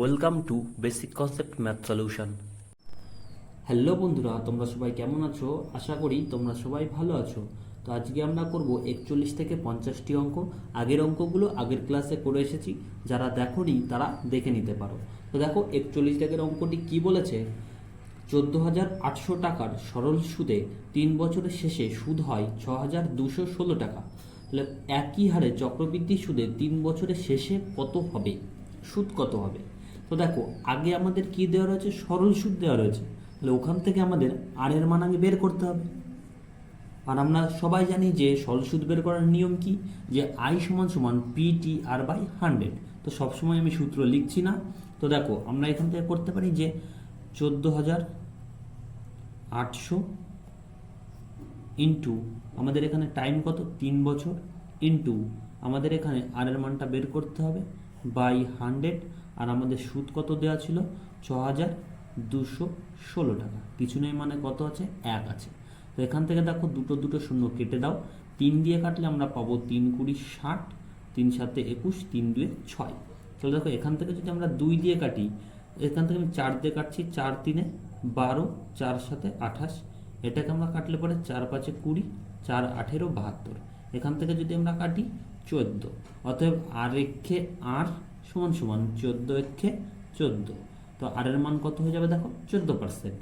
Welcome to basic concept math solution hello বন্ধুরা, তোমরা সবাই কেমন আছো? আশা করি তোমরা সবাই ভালো আছো। তো আজকে আমরা করব একচল্লিশ থেকে পঞ্চাশটি অঙ্ক। আগের অঙ্কগুলো আগের ক্লাসে করে এসেছি। যারা দেখোনি, তারা দেখে নিতে পারো। তো দেখো, একচল্লিশ টাকার অঙ্কটি কি বলেছে? চোদ্দ হাজার আটশো টাকার সরল সুদে তিন বছরের শেষে সুদ হয় ছ হাজার দুশো ষোলো টাকা। একই হারে চক্রবৃদ্ধি সুদে তিন বছরের শেষে কত হবে? সুদ কত হবে? তো দেখো, আগে আমাদের কি দেওয়া রয়েছে? সরল সুদ দেওয়া রয়েছে। তাহলে ওখান থেকে আমাদের আর এর মান আগে বের করতে হবে। আর আমরা সবাই জানি যে সরল সুদ বের করার নিয়ম কি? যে আই সমান সমান P T R by hundred তো সবসময় আমি সূত্র লিখছি না। তো দেখো, আমরা এখান থেকে করতে পারি যে চোদ্দ হাজার আটশো ইন্টু আমাদের এখানে টাইম কত? তিন বছর ইন্টু আমাদের এখানে আর এর মানটা বের করতে হবে বাই হান্ড্রেড আর আমাদের সুদ কত দেওয়া ছিল? ছ হাজার দুশো ষোলো টাকা। কিছু নেই মানে কত আছে? এক আছে। তো এখান থেকে দেখো দুটো দুটো শূন্য কেটে দাও। তিন দিয়ে কাটলে আমরা পাবো তিন কুড়ি ষাট, তিন সাতে একুশ, তিন দুয়ে ছয়। তাহলে দেখো এখান থেকে যদি আমরা দুই দিয়ে কাটি, এখান থেকে আমি চার দিয়ে কাটছি, চার তিনে বারো, চার সাথে আঠাশ। এটাকে আমরা কাটলে পরে চার পাঁচে কুড়ি, চার আঠেরো বাহাত্তর। এখান থেকে যদি আমরা কাটি চোদ্দ। অতএব আর এক্ষে আর সমান সমান চোদ্দ এক্ষে চোদ্দ। তো আর এর মান কত হয়ে যাবে দেখো? চোদ্দ পার্সেন্ট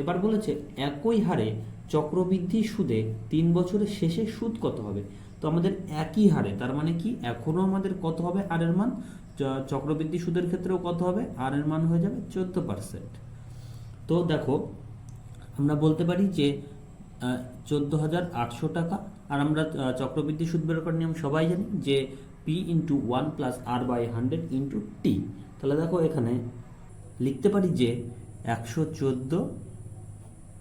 এবার বলেছে একই হারে চক্রবৃদ্ধি সুদে তিন বছরের শেষে সুদ কত হবে? তো আমাদের একই হারে, তার মানে কি? এখনও আমাদের কত হবে আর এর মান? চক্রবৃদ্ধি সুদের ক্ষেত্রেও কত হবে? আর এর মান হয়ে যাবে চোদ্দ পার্সেন্ট তো দেখো, আমরা বলতে পারি যে চোদ্দ হাজার আটশো টাকা। আর আমরা চক্রবৃদ্ধি সুদ বের করার নিয়ম সবাই জানি যে P into one plus R by hundred into T তাহলে দেখো এখানে লিখতে পারি যে একশো চোদ্দ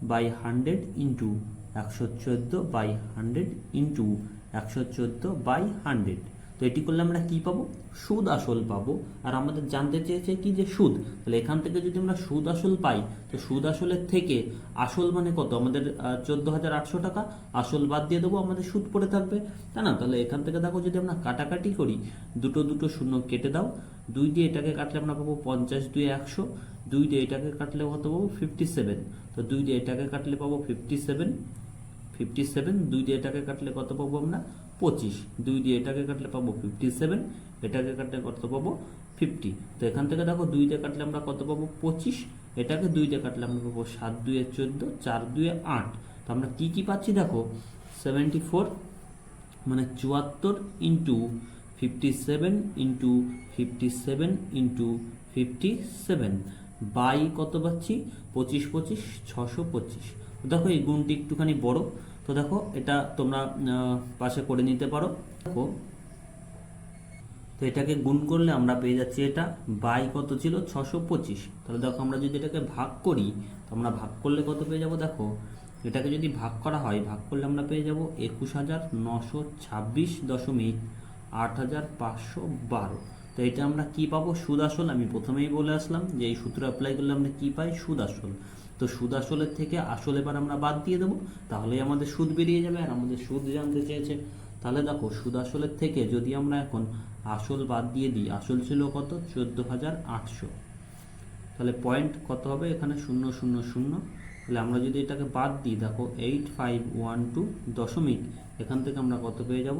বাই হান্ড্রেড ইন্টু একশো চোদ্দ বাই হান্ড্রেড ইন্টু একশো চোদ্দ বাই হান্ড্রেড তো এটি করলে আমরা কি পাবো? সুদ আসল পাবো। আর আমাদের জানতে চেয়েছে কি যে সুদ? তাহলে এখান থেকে যদি আমরা সুদ আসল পাই, তো সুদ আসলের থেকে আসল মানে কত? আমাদের চোদ্দ হাজার আটশো টাকা। আসল বাদ দিয়ে দেবো, আমাদের সুদ পড়ে থাকবে। তাই না? তাহলে এখান থেকে দেখো যদি আমরা কাটাকাটি করি, দুটো দুটো শূন্য কেটে দাও। দুই দিয়ে এটাকে কাটলে আমরা পাবো পঞ্চাশ দুই একশো। দুই দিয়ে এটাকে কাটলে কত পাবো? ফিফটি সেভেন তো দুই দিয়ে এটাকে কাটলে পাবো ফিফটি সেভেন ফিফটি সেভেন দুই দিয়ে এটাকে কাটলে কত পাবো আমরা? পঁচিশ। দুই দিয়ে এটাকে কাটলে পাবো ফিফটি সেভেন এটাকে কাটলে কত পাবো ফিফটি তো এখান থেকে দেখো দুই দিয়ে কাটলে আমরা কত পাবো পঁচিশ, এটাকে দুই দিয়ে কাটলে আমরা পাবো সাত দুয়ে চোদ্দ, চার দুয়ে আট। তো আমরা কী কী পাচ্ছি দেখো? সেভেন্টি ফোর মানে চুয়াত্তর into fifty seven into fifty seven into fifty seven by কত পাচ্ছি? পঁচিশ পঁচিশ, ছশো পঁচিশ। দেখো এই গুণটি একটুখানি বড়। তো দেখো, এটা তোমরা পাশে করে নিতে পারো। দেখো, তো এটাকে গুণ করলে আমরা পেয়ে যাচ্ছি এটা বাই কত ছিল? ছশো পঁচিশ। তাহলে দেখো, আমরা যদি এটাকে ভাগ করি, তো আমরা ভাগ করলে কত পেয়ে যাব? দেখো, এটাকে যদি ভাগ করা হয়, ভাগ করলে আমরা পেয়ে যাব একুশ হাজার নশো ছাব্বিশ দশমিক আট হাজার পাঁচশো বারো। তো এটা আমরা কি পাবো? সুদ আসল। আমি প্রথমেই বলে আসলাম যে এই সূত্র অ্যাপ্লাই করলে আমরা কি পাই? সুদ আসল। তো সুদ আসলের থেকে আসল এবার আমরা বাদ দিয়ে দেবো, তাহলেই আমাদের সুদ বেরিয়ে যাবে আর আমাদের সুদ জানতে চেয়েছে। তাহলে দেখো, সুদ আসলের থেকে যদি আমরা এখন আসল বাদ দিয়ে দিই, আসল ছিল কত? চোদ্দ হাজার আটশো। তাহলে পয়েন্ট কত হবে? এখানে শূন্য শূন্য শূন্য। তাহলে আমরা যদি এটাকে বাদ দিই, দেখো, এইট ফাইভ ওয়ান টু দশমিক, এখান থেকে আমরা কত পেয়ে যাব?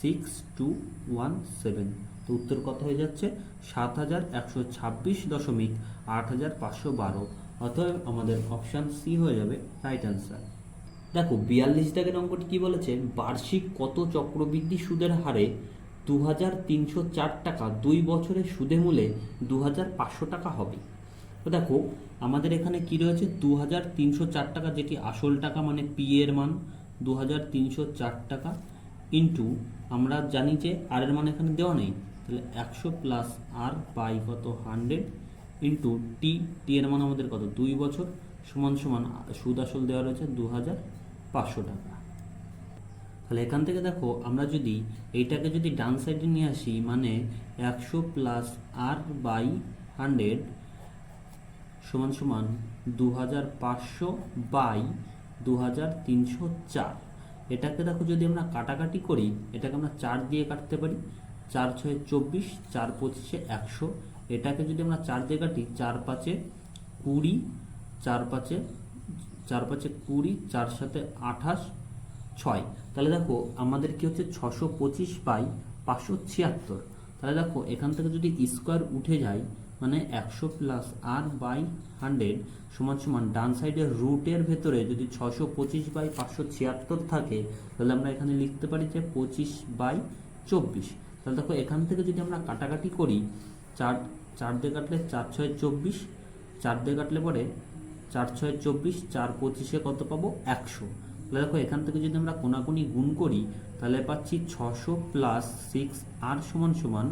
Six two one seven. তো উত্তর কত হয়ে যাচ্ছে? সাত হাজার একশো ছাব্বিশ দশমিক আট হাজার পাঁচশো বারো। অতএব আমাদের অপশান সি হয়ে যাবে রাইট অ্যান্সার দেখো বিয়াল্লিশ দাগের অঙ্কটি কি বলেছে? বার্ষিক কত চক্রবৃদ্ধি সুদের হারে দু হাজার তিনশো চার টাকা দুই বছরের সুদে মূলে দু হাজার পাঁচশো টাকা হবে। তো দেখো, আমাদের এখানে কি রয়েছে? দু হাজার তিনশো চার টাকা, যেটি আসল টাকা মানে পি এর মান দু হাজার তিনশো চার টাকা ইন্টু আমরা জানি যে আর এর মান এখানে দেওয়া নেই। তাহলে একশো প্লাস আর বাই কত? হান্ড্রেড ইন্টু টি টি এর মান আমাদের কত? দুই বছর সমান সমান সুদ আসল দেওয়া রয়েছে দু হাজার পাঁচশো টাকা। তাহলে এখান থেকে দেখো, আমরা যদি এইটাকে যদি ডান সাইডে নিয়ে আসি মানে একশো প্লাস আর বাই হান্ড্রেড সমান সমান দু হাজার পাঁচশো বাই দু হাজার তিনশো চার। এটাকে দেখো যদি আমরা কাটাকাটি করি, এটাকে আমরা চার দিয়ে কাটতে পারি, চার ছয় চব্বিশ, চার পঁচিশে একশো। এটাকে যদি আমরা চার দিয়ে কাটি, চার পাঁচে কুড়ি, চার পাঁচে চার পাঁচে কুড়ি, চার সাথে আঠাশ, ছয়। তাহলে দেখো, আমাদের কি হচ্ছে? ছশো পঁচিশ বাই পাঁচশো ছিয়াত্তর। তাহলে দেখো, এখান থেকে যদি স্কোয়ার উঠে যায় মানে একশো প্লাস আর বাই হান্ড্রেড সমান সমান ডান সাইডের রুটের ভেতরে যদি ছশো পঁচিশ বাই পাঁচশো ছিয়াত্তর থাকে, তাহলে আমরা এখানে লিখতে পারি যে পঁচিশ বাই চব্বিশ। তাহলে দেখো, এখান থেকে যদি আমরা কাটাকাটি করি, চার চার দিয়ে কাটলে চার ছয় চব্বিশ, চার দিয়ে কাটলে পরে চার ছয় চব্বিশ, চার পঁচিশে কত পাবো? একশো। তাহলে দেখো, এখান থেকে যদি আমরা কোনাকুনি গুণ করি, তাহলে পাচ্ছি ছশো প্লাস সিক্স আর সমান সমান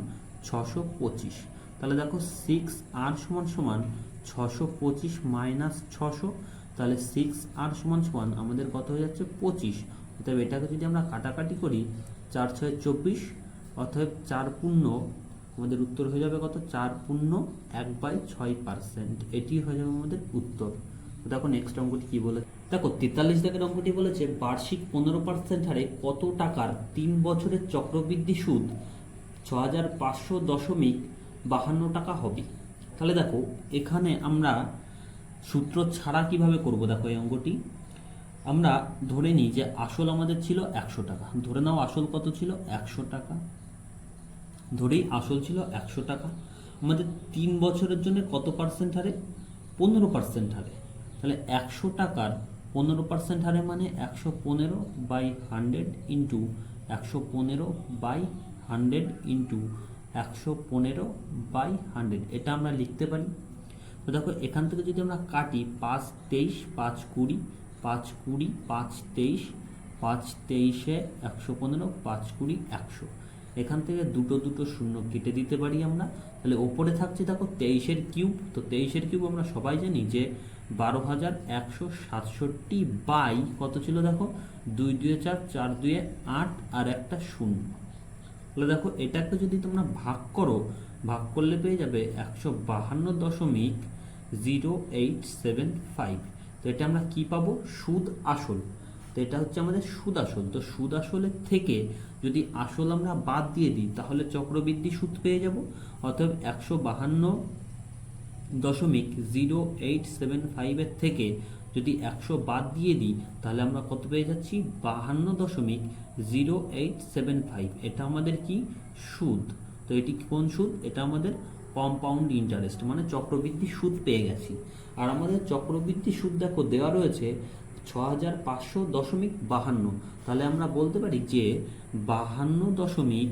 ছশো পঁচিশ। তাহলে দেখো সিক্স আর সমান সমান ছশো পঁচিশ মাইনাস ছশো, তাহলে সিক্স আর সমান সমান আমাদের কত হয়ে যাচ্ছে? পঁচিশ। অতএব এটাকে যদি আমরা কাটাকাটি করি, চার ছয় চব্বিশ, অতএব চার পূর্ণ আমাদের উত্তর হয়ে যাবে কত? চার পূর্ণ এক বাই ছয় পার্সেন্ট এটি হয়ে যাবে আমাদের উত্তর। দেখো নেক্সট অঙ্কটি কি বলে দেখো তেতাল্লিশ দাগের অঙ্কটি বলেছে, বার্ষিক পনেরো পার্সেন্ট হারে কত টাকার তিন বছরের চক্রবৃদ্ধি সুদ ছ হাজার পাঁচশো দশমিক বাহান্ন টাকা হবে? তাহলে দেখো, এখানে আমরা সূত্র ছাড়া কীভাবে করব? দেখো এই অঙ্কটি। আমরা ধরে নিই যে আসল আমাদের ছিল একশো টাকা। ধরে নাও আসল কত ছিল? একশো টাকা। ধরেই আসল ছিল একশো টাকা। আমাদের তিন বছরের জন্য কত পার্সেন্ট হারে? পনেরো পার্সেন্ট হারে। তাহলে একশো টাকার পনেরো পার্সেন্ট হারে মানে একশো পনেরো বাই হান্ড্রেড ইন্টু একশো পনেরো বাই হান্ড্রেড ইন্টু একশো পনেরো বাই হান্ড্রেড এটা আমরা লিখতে পারি। তো দেখো, এখান থেকে যদি আমরা কাটি পাঁচ তেইশ, পাঁচ কুড়ি পাঁচ কুড়ি, পাঁচ তেইশ, পাঁচ তেইশে একশো পনেরো, পাঁচ কুড়ি, একশো। এখান থেকে দুটো দুটো শূন্য কেটে দিতে পারি আমরা। তাহলে ওপরে থাকছে দেখো তেইশের কিউব। তো তেইশের কিউব আমরা সবাই জানি যে বারো হাজার একশো সাতষট্টি বাই কত ছিল দেখো? দুই দুয়ে চার চার দুয়ে আট আর একটা শূন্য। তাহলে দেখো এটাকে যদি তোমরা ভাগ করো, ভাগ করলে পেয়ে যাবে একশো বাহান্ন দশমিক জিরো এইট সেভেন ফাইভ। তো এটা আমরা কি পাবো? সুদ আসল। তো এটা হচ্ছে আমাদের সুদ আসল তো সুদ আসলের থেকে যদি আসল আমরা বাদ দিয়ে দিই, তাহলে চক্রবৃদ্ধি সুদ পেয়ে যাব। অতএব একশো বাহান্ন দশমিক জিরো এইট সেভেন ফাইভের থেকে যদি একশো বাদ দিয়ে দিই, তাহলে আমরা কত পেয়ে যাচ্ছি? বাহান্ন দশমিক জিরো এইট সেভেন ফাইভ। এটা আমাদের কি? সুদ। তো এটি কোন সুদ? এটা আমাদের কম্পাউন্ড ইন্টারেস্ট মানে চক্রবৃদ্ধি সুদ পেয়ে গেছি। আর আমাদের চক্রবৃদ্ধি সুদ দেখো দেওয়া রয়েছে ছ হাজার পাঁচশো দশমিক বাহান্ন। তাহলে আমরা বলতে পারি যে বাহান্ন দশমিক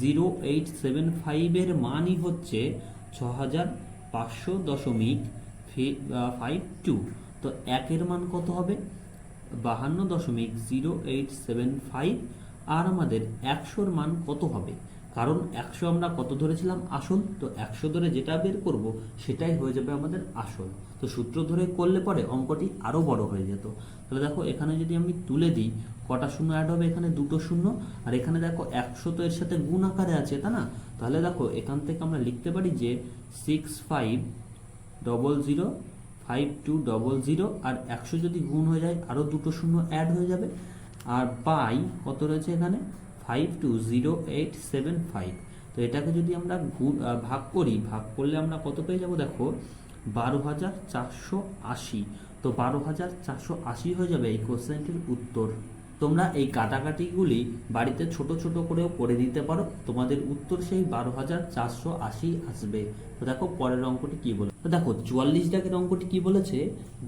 জিরো এইট সেভেন ফাইভের মানই হচ্ছে ছ হাজার পাঁচশো দশমিক ফাইভ টু তো একের মান কত হবে? বাহান্ন দশমিক জিরো এইট সেভেন ফাইভ। আর আমাদের একশোর মান কত হবে? কারণ একশো আমরা কত ধরেছিলাম? আসল। তো একশো ধরে যেটা বের করব, সেটাই হয়ে যাবে আমাদের আসল। তো সূত্র ধরে করলে পরে অঙ্কটি আরও বড় হয়ে যেত। তাহলে দেখো, এখানে যদি আমি তুলে দিই, কটা শূন্য অ্যাড হবে? এখানে দুটো শূন্য। আর এখানে দেখো, একশো তো এর সাথে গুণ আকারে আছে তা না? তাহলে দেখো, এখান থেকে আমরা লিখতে পারি যে six five double zero five two double zero আর একশো যদি গুণ হয়ে যায় আরও দুটো শূন্য অ্যাড হয়ে যাবে। আর বাই কত রয়েছে এখানে? Five two zero eight seven five তো এটাকে যদি আমরা ভাগ করি, ভাগ করলে আমরা কত পেয়ে যাব দেখো? বারো হাজার চারশো আশি। তো বারো হাজার চারশো আশি হয়ে যাবে এই কোশ্চেনটির উত্তর। তোমরা এই কাটাকাটিগুলি বাড়িতে ছোট ছোট করেও করে নিতে পারো। তোমাদের উত্তর সেই বারো হাজার চারশো আশি আসবে। তো দেখো পরের অঙ্কটি কি বলে দেখো, চুয়াল্লিশ দাগের অঙ্কটি কি বলেছে?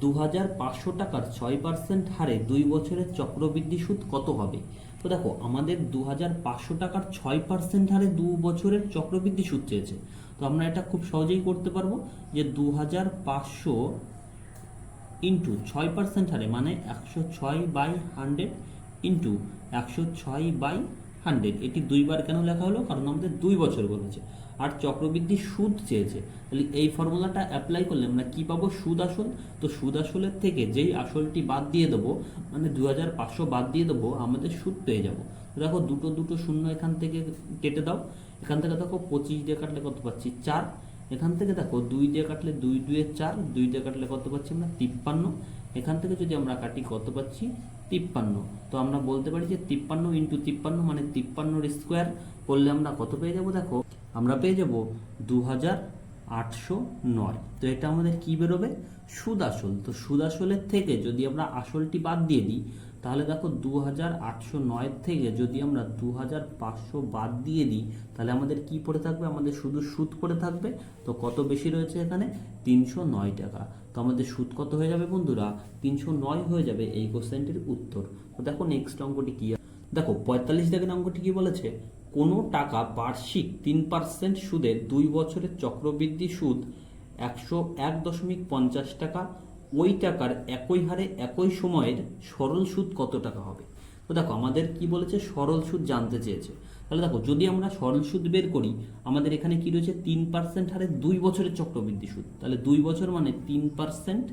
দু হাজার পাঁচশো টাকার ছয় পার্সেন্ট হারে দুই বছরের চক্রবৃদ্ধি সুদ কত হবে? তো দেখো, আমাদের দু হাজার পাঁচশো টাকার ছয় পার্সেন্ট হারে দু বছরের চক্রবৃদ্ধি সুদ চেয়েছে। তো আমরা এটা খুব সহজেই করতে পারব যে দু হাজার পাঁচশো ইন্টু ছয় পার্সেন্ট হারে মানে একশো ছয় বাই হান্ড্রেড ইন্টু একশো ছয় বাই হান্ড্রেড। এটি দুইবার কেন লেখা হলো? কারণ আমাদের দুই বছর বলেছে। আর চক্রবৃদ্ধি সুদ চেয়েছে। তাহলে এই ফর্মুলাটা অ্যাপ্লাই করলে আমরা কি পাবো? সুদ আসল। তো সুদ আসলের থেকে যেই আসলটি বাদ দিয়ে দেবো মানে দু হাজার পাঁচশো বাদ দিয়ে দেবো, আমাদের সুদ পেয়ে যাব। দেখো, দুটো দুটো শূন্য এখান থেকে কেটে দাও। এখান থেকে দেখো, পঁচিশ দিয়ে কাটলে কত পাচ্ছি? চার। এখান থেকে দেখো, দুই দিয়ে কাটলে দুই দুয়ে চার। দুই দিয়ে কাটলে কত পাচ্ছি আমরা? তিপ্পান্ন। এখান থেকে যদি আমরা কাটি কত পাচ্ছি? তিপ্পান্ন। তো আমরা বলতে পারি যে তিপ্পান্ন ইন্টু তিপ্পান্ন মানে তিপ্পান্নর স্কোয়ার করলে আমরা কত পেয়ে যাব দেখো? আমরা পেয়ে যাব দু হাজার আটশো নয়। তো এটা আমাদের কি বেরোবে? সুদ আসল তো সুদ আসলের থেকে যদি আমরা আসলটি বাদ দিয়ে দিই তাহলে দেখো দু হাজার আটশো থেকে যদি আমরা দু হাজার পাঁচশো বাদ দিয়ে দিই, তাহলে আমাদের কি পড়ে থাকবে? আমাদের শুধু সুদ পড়ে থাকবে। তো কত বেশি রয়েছে এখানে? তিনশো নয় টাকা। তো আমাদের সুদ কত হয়ে যাবে বন্ধুরা? তিনশো নয় হয়ে যাবে এই কোশ্চেনটির উত্তর। তো দেখো নেক্সট অঙ্কটি কি? দেখো পঁয়তাল্লিশ দাগের অঙ্কটি কি বলেছে? কোনো টাকা বার্ষিক তিন পার্সেন্ট সুদে দুই বছরের চক্রবৃদ্ধি সুদ একশো এক দশমিক পঞ্চাশ টাকা ওই টাকার একই হারে একই সময়ের সরল সুদ কত টাকা হবে? তো দেখো, আমাদের কি বলেছে? সরল সুদ জানতে চেয়েছে। তাহলে দেখো, যদি আমরা সরল সুদ বের করি, আমাদের এখানে কি রয়েছে? তিন পার্সেন্ট হারে দুই বছরের চক্রবৃদ্ধি সুদ। তাহলে দুই বছর মানে তিন পার্সেন্ট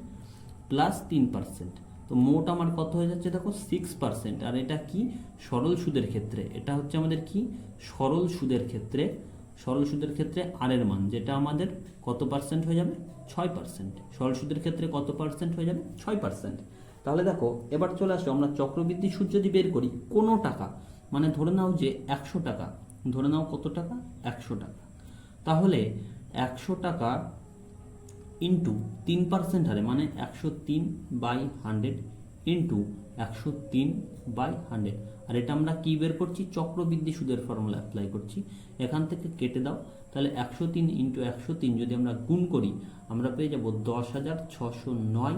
প্লাস তিন পার্সেন্ট। তো মোট আমার কত হয়ে যাচ্ছে? দেখো সিক্স পার্সেন্ট। আর এটা কি? সরল সুদের ক্ষেত্রে। এটা হচ্ছে আমাদের কি? সরল সুদের ক্ষেত্রে, সরল সুদের ক্ষেত্রে আরের মান, যেটা আমাদের কত পার্সেন্ট হয়ে যাবে? ছয় পার্সেন্ট সরল সুদের ক্ষেত্রে কত পার্সেন্ট হয়ে যাবে? ছয় পার্সেন্ট তাহলে দেখো, এবার চলে আসো, আমরা চক্রবৃদ্ধি সুদ যদি বের করি। কোনো টাকা মানে ধরে নাও যে একশো টাকা, ধরে নাও কত টাকা? একশো টাকা। তাহলে একশো টাকা ইন্টু তিন পার্সেন্ট হারে মানে একশো তিন বাই হান্ড্রেড ইন্টু একশো তিন বাই হান্ড্রেড আর এটা আমরা কি বের করছি? চক্রবৃদ্ধি সুদের ফর্মুলা অ্যাপ্লাই করছি। এখান থেকে কেটে দাও। তাহলে একশো তিন ইন্টু একশো তিন যদি আমরা গুণ করি, আমরা পেয়ে যাব দশ হাজার ছশো নয়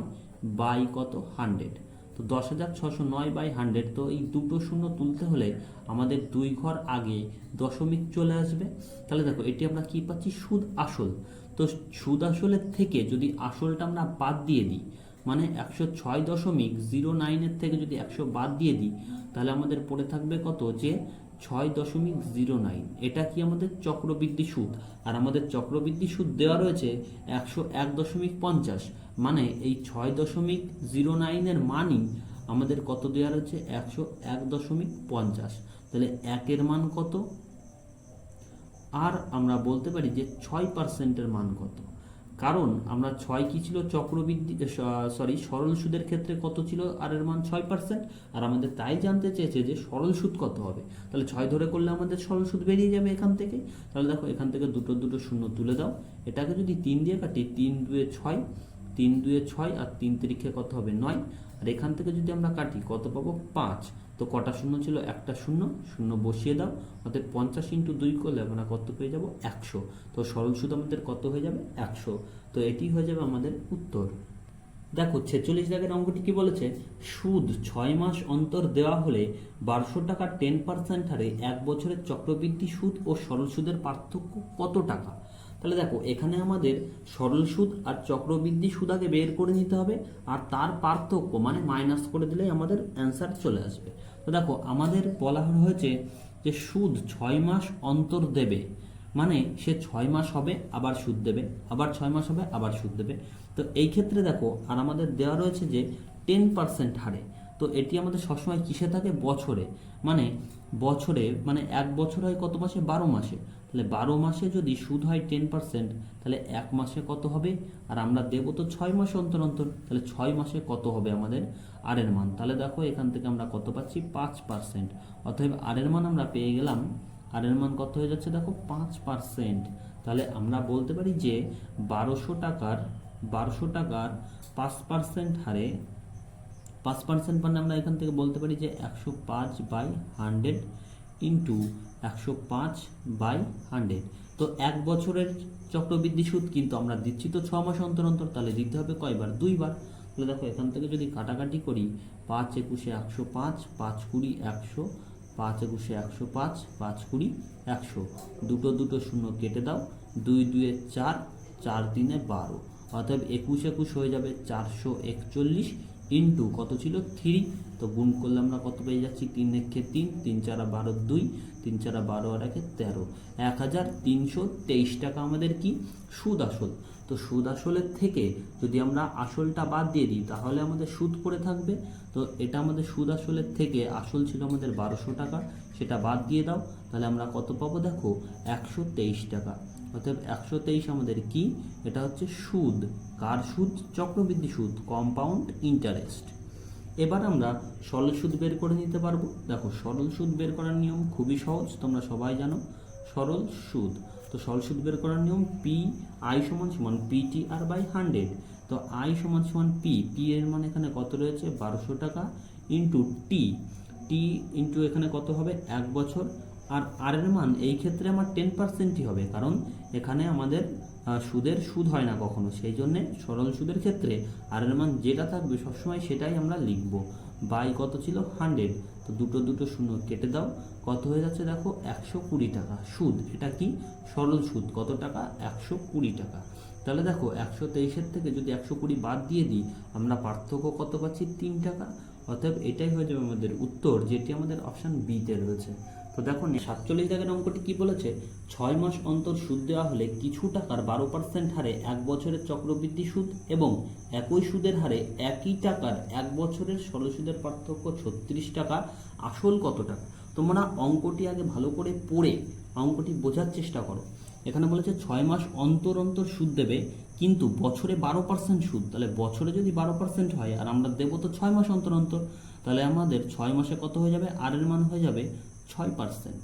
বাই কত? হান্ড্রেড। তো দশ হাজার ছশো নয় বাই হান্ড্রেড, তো এই দুটো শূন্য তুলতে হলে আমাদের দুই ঘর আগে দশমিক চলে আসবে। তাহলে দেখো, এটি আমরা কি পাচ্ছি? সুদ আসল। তো সুদ আসলের থেকে যদি আসলটা আমরা বাদ দিয়ে দিই মানে একশো ছয় দশমিক জিরো নাইনের থেকে যদি একশো বাদ দিয়ে দিই, তাহলে আমাদের পড়ে থাকবে কত? যে ছয় দশমিক জিরো নাইন। এটা কি আমাদের চক্রবৃদ্ধি সুদ? আর আমাদের চক্রবৃদ্ধি সুদ দেওয়া রয়েছে একশো এক দশমিক পঞ্চাশ। মানে এই ছয় দশমিক জিরো নাইনের মানই আমাদের কত দেওয়া রয়েছে? একশো এক দশমিক পঞ্চাশ। তাহলে একের মান কত? আর আমরা বলতে পারি যে ছয় পার্সেন্টের মান কত? কারণ আমরা ছয় কি ছিল? চক্রবৃদ্ধি সরি সরল সুদের ক্ষেত্রে কত ছিল? আর এর মান ছয় পার্সেন্ট আর আমাদের তাই জানতে চেয়েছে যে সরল সুদ কত হবে? তাহলে ছয় ধরে করলে আমাদের সরল সুদ বেরিয়ে যাবে এখান থেকে। তাহলে দেখো, এখান থেকে দুটো দুটো শূন্য তুলে দাও। এটাকে যদি তিন দিয়ে কাটি, তিন দুয়ে ছয়, তিন দুয়ে ছয়, আর তিন তিরিখে কত হবে? নয়। আর এখান থেকে যদি আমরা কাটি, কত পাবো? পাঁচ। তো কটা শূন্য ছিল? একটা শূন্য শূন্য বসিয়ে দাও। অর্থাৎ পঞ্চাশ ইন্টু দুই করলে আমরা কত পেয়ে যাব? একশো। তো সরল সুদ আমাদের কত হয়ে যাবে? একশো। তো এটি হয়ে যাবে আমাদের উত্তর। দেখো, ছেচল্লিশ দাগের অঙ্কটি কি বলেছে? সুদ ছয় মাস অন্তর দেওয়া হলে বারোশো টাকার টেন পার্সেন্ট হারে এক বছরের চক্রবৃদ্ধি সুদ ও সরল সুদের পার্থক্য কত টাকা? তাহলে দেখো, এখানে আমাদের সরল সুদ আর চক্রবৃদ্ধি সুদ আগে বের করে নিতে হবে, আর তার পার্থক্য মানে মাইনাস করে দিলেই আমাদের অ্যান্সার চলে আসবে। তো দেখো, আমাদের বলা হয়েছে যে সুদ ছয় মাস অন্তর দেবে মানে সে ছয় মাস হবে, আবার সুদ দেবে, আবার ছয় মাস হবে, আবার সুদ দেবে। তো এই ক্ষেত্রে দেখো, আর আমাদের দেওয়া রয়েছে যে টেন পার্সেন্ট হারে। তো এটি আমাদের সবসময় কিসে থাকে? বছরে। মানে বছরে মানে এক বছর হয় কত মাসে? বারো মাসে। তাহলে বারো মাসে যদি সুদ হয় টেন পার্সেন্ট তাহলে এক মাসে কত হবে? আর আমরা দেবো তো ছয় মাস অন্তর অন্তর, তাহলে ছয় মাসে কত হবে আমাদের আর এর মান? তাহলে দেখো এখান থেকে আমরা কত পাচ্ছি? পাঁচ পার্সেন্ট অতএব আর এর মান আমরা পেয়ে গেলাম। আর এর মান কত হয়ে যাচ্ছে? দেখো পাঁচ পার্সেন্ট তাহলে আমরা বলতে পারি যে বারোশো টাকার বারোশো টাকার পাঁচ পার্সেন্ট হারে, পাঁচ পার্সেন্ট মানে আমরা এখান থেকে বলতে পারি যে একশো পাঁচ বাই হান্ড্রেড ইন্টু একশো পাঁচ বাই হান্ড্রেড তো এক বছরের চক্রবৃদ্ধি সুদ কিন্তু আমরা দিচ্ছি তো ছ মাস অন্তর অন্তর, তাহলে দিতে হবে কয়বার? দুইবার। তাহলে দেখো, এখান থেকে যদি কাটাকাটি করি, পাঁচ একুশে একশো পাঁচ পাঁচ কুড়ি একশো, পাঁচ একুশে একশো পাঁচ পাঁচ কুড়ি একশো। দুটো দুটো শূন্য কেটে দাও, দুই দুয়ে চার চার তিনে বারো। অতএব একুশ একুশ হয়ে যাবে চারশো একচল্লিশ ইন্টু কত ছিল? থ্রি তো গুণ করলে আমরা কত পেয়ে যাচ্ছি? তিন একে তিন তিন চারা বারো দুই, তিন চারা বারো আর একে তেরো। এক হাজার তিনশো তেইশ টাকা আমাদের কি? সুদ আসল। তো সুদ আসলের থেকে যদি আমরা আসলটা বাদ দিয়ে দিই, তাহলে আমাদের সুদ পড়ে থাকবে। তো এটা আমাদের সুদ আসলের থেকে আসল ছিল আমাদের বারোশো টাকা। সেটা বাদ দিয়ে দাও। তাহলে আমরা কত পাবো? দেখো, একশো তেইশ টাকা। অতএব একশো তেইশ আমাদের কি? এটা হচ্ছে সুদ। কার সুদ? চক্রবৃদ্ধি সুদ কম্পাউন্ড ইন্টারেস্ট এবার আমরা সরল সুদ বের করে নিতে পারব। দেখো, সরল সুদ বের করার নিয়ম খুবই সহজ, তোমরা সবাই জানো। সরল সুদ। তো সরল সুদ বের করার নিয়ম পি আই সমান সমান P T R by hundred তো আই সমান সমান পি পি এর মান এখানে কত রয়েছে? বারোশো টাকা ইন্টু টি টি ইন্টু এখানে কত হবে? এক বছর। আর আর এর মান এই ক্ষেত্রে আমার টেন পার্সেন্টই হবে, কারণ এখানে আমাদের সুদের সুদ হয় না কখনো। সেই জন্যে সরল সুদের ক্ষেত্রে আর এর মান যেটা থাকবে সবসময় সেটাই আমরা লিখব। বাই কত ছিল? হান্ড্রেড তো দুটো দুটো শূন্য কেটে দাও। কত হয়ে যাচ্ছে দেখো? একশো কুড়ি টাকা। সুদ, এটা কি? সরল সুদ। কত টাকা? একশো কুড়ি টাকা। তাহলে দেখো, একশো তেইশের থেকে যদি একশো কুড়ি বাদ দিয়ে দিই, আমরা পার্থক্য কত পাচ্ছি? তিন টাকা। অতএব এটাই হয়ে যাবে আমাদের উত্তর, যেটি আমাদের অপশান বিতে রয়েছে। তো দেখো সাতচল্লিশ দাগের অঙ্কটি কি বলেছে? ছয় মাস অন্তর সুদ দেওয়া হলে কিছু টাকার বারো পার্সেন্ট হারে এক বছরের চক্রবৃদ্ধি সুদ এবং একই সুদের হারে একই টাকার এক বছরের সুদের পার্থক্য ছত্রিশ টাকা। আসল কত টাকা তোমরা অঙ্কটি আগে ভালো করে পড়ে অঙ্কটি বোঝার চেষ্টা করো। এখানে বলেছে ছয় মাস অন্তর অন্তর সুদ দেবে, কিন্তু বছরে বারো পার্সেন্ট সুদ। তাহলে বছরে যদি বারো পার্সেন্ট হয় আর আমরা দেবো তো ছয় মাস অন্তর অন্তর, তাহলে আমাদের ছয় মাসে কত হয়ে যাবে? আর এর মান হয়ে যাবে ছয় পার্সেন্ট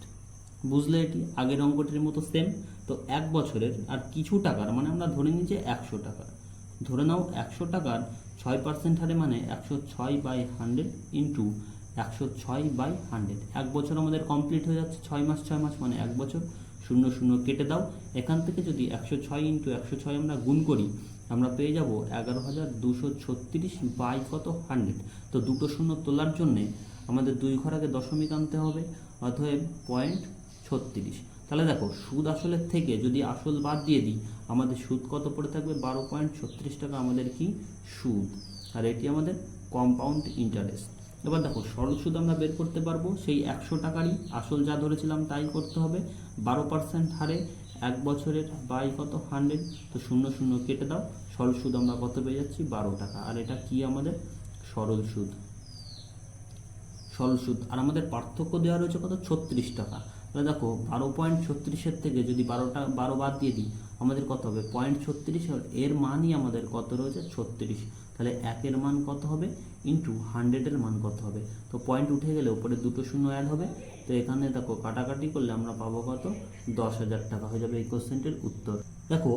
বুঝলে এটি? আগের অঙ্কটির মতো সেম তো এক বছরের আর কিছু টাকার মানে আমরা ধরে নিই যে একশো টাকার। ধরে নাও একশো টাকার ছয় পার্সেন্ট হারে মানে একশো ছয় বাই হান্ড্রেড ইন্টু একশো ছয় বাই হান্ড্রেড এক বছর আমাদের কমপ্লিট হয়ে যাচ্ছে, ছয় মাস ছয় মাস মানে এক বছর। শূন্য শূন্য কেটে দাও। এখান থেকে যদি একশো ছয় ইন্টু একশো ছয় আমরা গুণ করি আমরা পেয়ে যাব এগারো হাজার দুশো ছত্রিশ বাই কত হান্ড্রেড। তো দুটো শূন্য তোলার জন্যে আমাদের দুই ঘর আগে দশমিক আনতে হবে, অতএব পয়েন্ট ছত্রিশ। তাহলে দেখো, সুদ আসলের থেকে যদি আসল বাদ দিয়ে দিই, আমাদের সুদ কত পড়ে থাকবে? বারো পয়েন্ট ছত্রিশ টাকা আমাদের কি? সুদ। আর এটি আমাদের কম্পাউন্ড ইন্টারেস্ট এবার দেখো, সরল সুদ আমরা বের করতে পারব, সেই একশো টাকারই আসল যা ধরেছিলাম তাই করতে হবে। বারো পার্সেন্ট হারে এক বছরের বাই কত হান্ড্রেড তো শূন্য শূন্য কেটে দাও, সরল সুদ আমরা কত পেয়ে যাচ্ছি? বারো টাকা। আর এটা কি আমাদের? সরল সুদ। সরল সুদ। আর আমাদের পার্থক্য দেওয়া রয়েছে কত? ছত্রিশ টাকা। তাহলে দেখো, বারো পয়েন্ট ছত্রিশের থেকে যদি বারোটা, বারো বাদ দিয়ে দিই, আমাদের কত হবে? পয়েন্ট ছত্রিশ এর মানই আমাদের কত রয়েছে? ছত্রিশ। তাহলে একের মান কত হবে? ইন্টু হান্ড্রেডের মান কত হবে? তো পয়েন্ট উঠে গেলে উপরে দুটো শূন্য অ্যাড হবে। তো এখানে দেখো, কাটাকাটি করলে আমরা পাবো কত? দশ হাজার টাকা। হয়ে যাবে এই কোশ্চেনটির উত্তর। দেখো,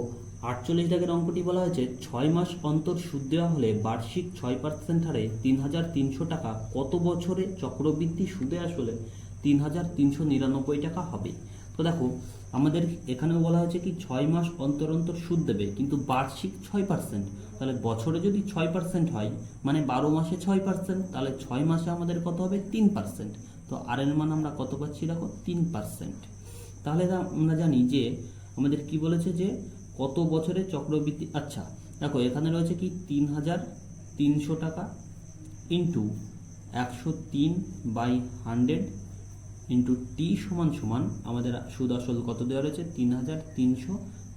আটচল্লিশ দাগের অঙ্কটি বলা হয়েছে, ছয় মাস অন্তর সুদ দেওয়া হলে বার্ষিক ছয় পার্সেন্ট হারে তিন হাজার তিনশো টাকা কত বছরে চক্রবৃদ্ধি সুদে আসলে? তিন হাজার তিনশো নিরানব্বই টাকা হবে। তো দেখো, আমাদের এখানেও বলা হয়েছে কি, ছয় মাস অন্তর অন্তর সুদ দেবে, কিন্তু বার্ষিক ছয় পার্সেন্ট তাহলে বছরে যদি ছয় পার্সেন্ট হয় মানে বারো মাসে ছয় পার্সেন্ট তাহলে ছয় মাসে আমাদের কত হবে? তিন পার্সেন্ট তো আর এর মান আমরা কত পাচ্ছি দেখো? তিন পার্সেন্ট তাহলে আমরা জানি যে, আমাদের কি বলেছে যে, কত বছরে চক্রবৃদ্ধি আচ্ছা দেখো, এখানে রয়েছে কি তিন হাজার তিনশো টাকা ইন্টু একশো তিন বাই হান্ড্রেড ইন্টু টি সমান সমান আমাদের সুদ আসল কত দেওয়া রয়েছে? তিন হাজার তিনশো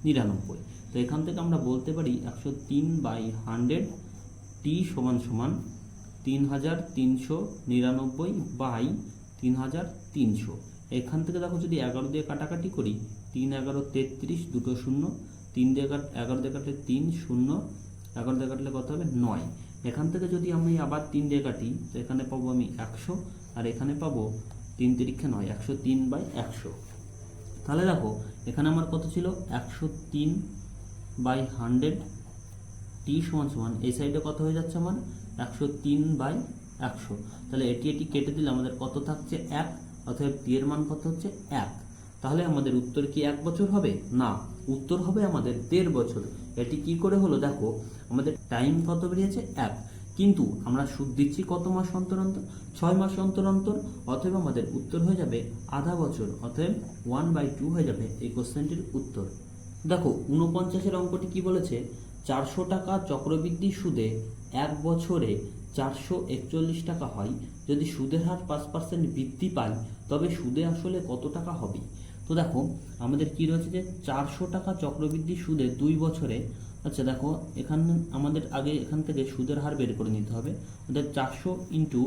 নিরানব্বই। তো এখান থেকে আমরা বলতে পারি একশো তিন বাই হান্ড্রেড টি সমান সমান তিন হাজার তিনশো নিরানব্বই বাই তিন হাজার তিনশো। এখান থেকে দেখো যদি এগারো দিয়ে কাটাকাটি করি, তিন এগারো তেত্রিশ দুটো শূন্য, তিন দিয়ে কাট, এগারো দিয়ে কাটলে তিন শূন্য, এগারো দিয়ে কাটলে কত হবে? নয়। এখান থেকে যদি আমি আবার তিন দিয়ে কাটি, তো এখানে পাবো আমি একশো, আর এখানে পাবো তিন তিরিক্ষে নয়, একশো তিন বাই একশো। তাহলে দেখো, এখানে আমার কত ছিল? একশো তিন বাই হান্ড্রেড টি সমান সমান। এই সাইডে কত হয়ে যাচ্ছে আমার? একশো তিন বাই একশো। তাহলে এটি এটি কেটে দিলে আমাদের কত থাকছে? এক। অতএব টি এর মান কত হচ্ছে? এক। তাহলে আমাদের উত্তর কি এক বছর হবে? না, উত্তর হবে আমাদের দেড় বছর। এটি কি করে হলো? দেখো, আমাদের টাইম কত বেরিয়েছে? এক। কিন্তু আমরা সুদ দিচ্ছি কত মাস অন্তর অন্তর? ছয় মাস অন্তর অন্তর, অতএব আমাদের উত্তর হয়ে যাবে আধা বছর, অতএব ওয়ান বাই টু হয়ে যাবে এই কোশ্চেনটির উত্তর। দেখো, উনপঞ্চাশের অঙ্কটি কি বলেছে? চারশো টাকা চক্রবৃদ্ধি সুদে এক বছরে চারশো একচল্লিশ টাকা হয়। যদি সুদের হার পাঁচ পার্সেন্ট বৃদ্ধি পায় তবে সুদে আসলে কত টাকা হবে? তো দেখো, আমাদের কি রয়েছে যে চারশো টাকা চক্রবৃদ্ধি সুদে দুই বছরে আচ্ছা দেখো, এখান, আমাদের আগে এখান থেকে সুদের হার বের করে নিতে হবে। অর্থাৎ চারশো ইন্টু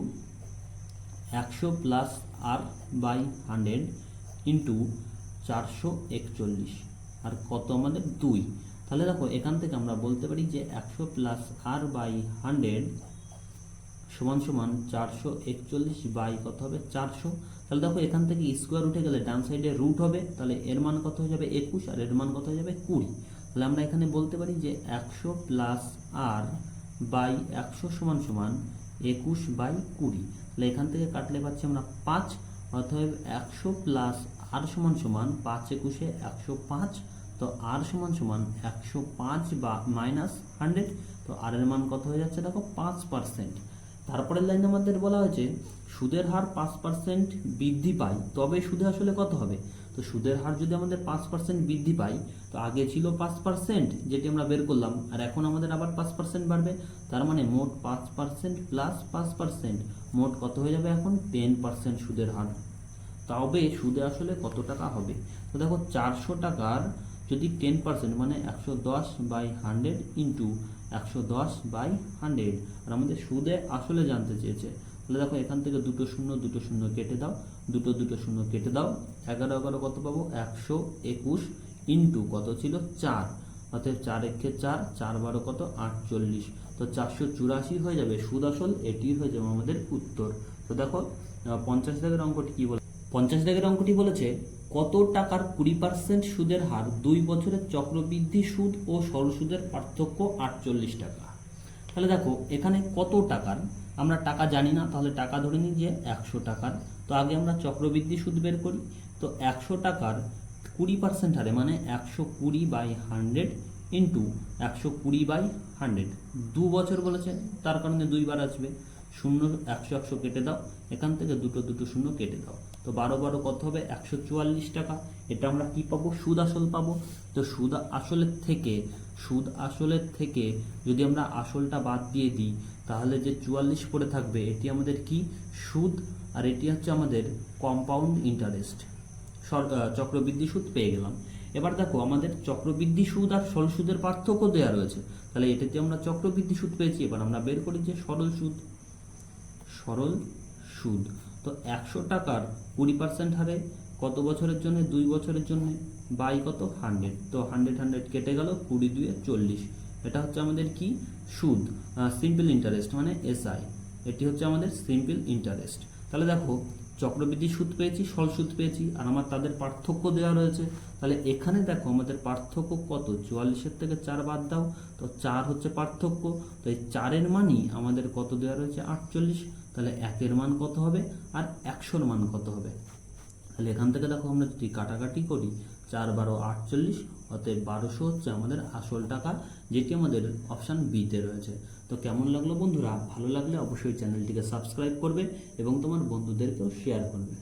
একশো plus R by hundred into চারশো একচল্লিশ। আর কত আমাদের? দুই। তাহলে দেখো, এখান থেকে আমরা বলতে পারি যে একশো প্লাস আর বাই হান্ড্রেড সমান সমান চারশো একচল্লিশ বাই কত হবে? চারশো। তাহলে দেখো, এখান থেকে স্কোয়ার উঠে গেলে ডান সাইডে রুট হবে। তাহলে এর মান কত হয়ে যাবে? একুশ। আর এর মান কত হয়ে যাবে? কুড়ি। তাহলে আমরা এখানে বলতে পারি যে একশো প্লাস আর বাই একশো সমান সমান একুশ বাই কুড়ি। তাহলে এখান থেকে কাটলে পাচ্ছি আমরা পাঁচ, অতএব একশো প্লাস আর সমান সমান পাঁচ একুশে একশো পাঁচ। তো আর সমান সমান একশো পাঁচ বা মাইনাস হান্ড্রেড তো আর এর মান কত হয়ে যাচ্ছে দেখো পাঁচ পার্সেন্ট তারপরের লাইনে আমাদের বলা হয়েছে সুদের হার পাঁচ পার্সেন্ট বৃদ্ধি পায়। তবে সুদে আসলে কত হবে? তো সুদের হার যদি আমাদের পাঁচ পার্সেন্ট বৃদ্ধি পায়, তো আগে ছিল পাঁচ পার্সেন্ট যেটি আমরা বের করলাম, আর এখন আমাদের আবার পাঁচ পার্সেন্ট বাড়বে, তার মানে মোট পাঁচ পার্সেন্ট প্লাস পাঁচ পার্সেন্ট মোট কত হয়ে যাবে এখন? টেন পার্সেন্ট সুদের হার। তবে সুদে আসলে কত টাকা হবে? তো দেখো, চারশো টাকার যদি টেন পার্সেন্ট মানে একশো দশ বাই হান্ড্রেড ইন্টু একশো দশ বাই হান্ড্রেড আর আমাদের সুদে আসলে জানতে চেয়েছে। তাহলে দেখো এখান থেকে দুটো শূন্য দুটো শূন্য কেটে দাও। দুটো দুটো শূন্য কেটে দাও। এগারো এগারো কত পাবো? একশো একুশ ইন্টু কত ছিল? চার। অতএব চার একে চার চার বারো কত? আটচল্লিশ। তো চারশো চুরাশি হয়ে যাবে সুদ আসল এটি হয়ে যাবে আমাদের উত্তর। তো দেখো পঞ্চাশ দাগের অঙ্কটি কি বলে? পঞ্চাশ দাগের অঙ্কটি বলেছে, কত টাকার কুড়ি পার্সেন্ট সুদের হার? দুই বছরের চক্রবৃদ্ধি সুদ ও সরল সুদের পার্থক্য আটচল্লিশ টাকা। তাহলে দেখো, এখানে কত টাকার? আমরা টাকা জানি না, তাহলে টাকা ধরে নিই যে একশো টাকার। তো আগে আমরা চক্রবৃদ্ধি সুদ বের করি। তো একশো টাকার কুড়ি পার্সেন্ট হারে মানে একশো কুড়ি বাই হান্ড্রেড ইন্টু একশো কুড়ি বাই হান্ড্রেড। দু বছর বলেছে, তার কারণে দুইবার আসবে। শূন্য একশো একশো কেটে দাও, এখান থেকে দুটো দুটো শূন্য কেটে দাও। তো বারো বারো কত হবে? একশো চুয়াল্লিশ টাকা। এটা আমরা কি পাবো? সুদ আসল পাবো। তো সুদ আসলের থেকে, সুদ আসলের থেকে যদি আমরা আসলটা বাদ দিয়ে দিই তাহলে যে চুয়াল্লিশ পড়ে থাকবে, এটি আমাদের কি? সুদ, আর এটি হচ্ছে আমাদের কম্পাউন্ড ইন্টারেস্ট চক্রবৃদ্ধি সুদ পেয়ে গেলাম। এবার দেখো, আমাদের চক্রবৃদ্ধি সুদ আর সরল সুদের পার্থক্য দেওয়া রয়েছে। তাহলে এটাতে আমরা চক্রবৃদ্ধি সুদ পেয়েছি, এবার আমরা বের করি যে সরল সুদ। সরল সুদ। তো একশো টাকার কুড়ি পার্সেন্ট হারে কত বছরের জন্য? দুই বছরের জন্য? বাই কত? হান্ড্রেড তো হান্ড্রেড হান্ড্রেড কেটে গেল কুড়ি দুয়ে চল্লিশ। এটা হচ্ছে আমাদের কি? সুদ সিম্পল ইন্টারেস্ট মানে এসআই এটি হচ্ছে আমাদের সিম্পল ইন্টারেস্ট তাহলে দেখো, চক্রবৃদ্ধি সুদ পেয়েছি সরল সুদ পেয়েছি, আর আমার তাদের পার্থক্য দেওয়া রয়েছে। তাহলে এখানে দেখো, আমাদের পার্থক্য কত? চুয়াল্লিশের থেকে চার বাদ দাও, তো চার হচ্ছে পার্থক্য। তো এই চারের মানই আমাদের কত দেওয়া রয়েছে? আটচল্লিশ। তাহলে একের মান কত হবে? আর একশোর মান কত হবে? তাহলে এখান থেকে দেখো, আমরা যদি কাটাকাটি করি চার বারো আটচল্লিশ, অতএব বারোশো হচ্ছে আমাদের আসল টাকা, যেটি আমাদের অপশান বিতে রয়েছে। তো কেমন লাগল বন্ধুরা? ভালো লাগলে অবশ্যই চ্যানেলটিকে সাবস্ক্রাইব করবে এবং তোমার বন্ধুদেরকেও শেয়ার করবে।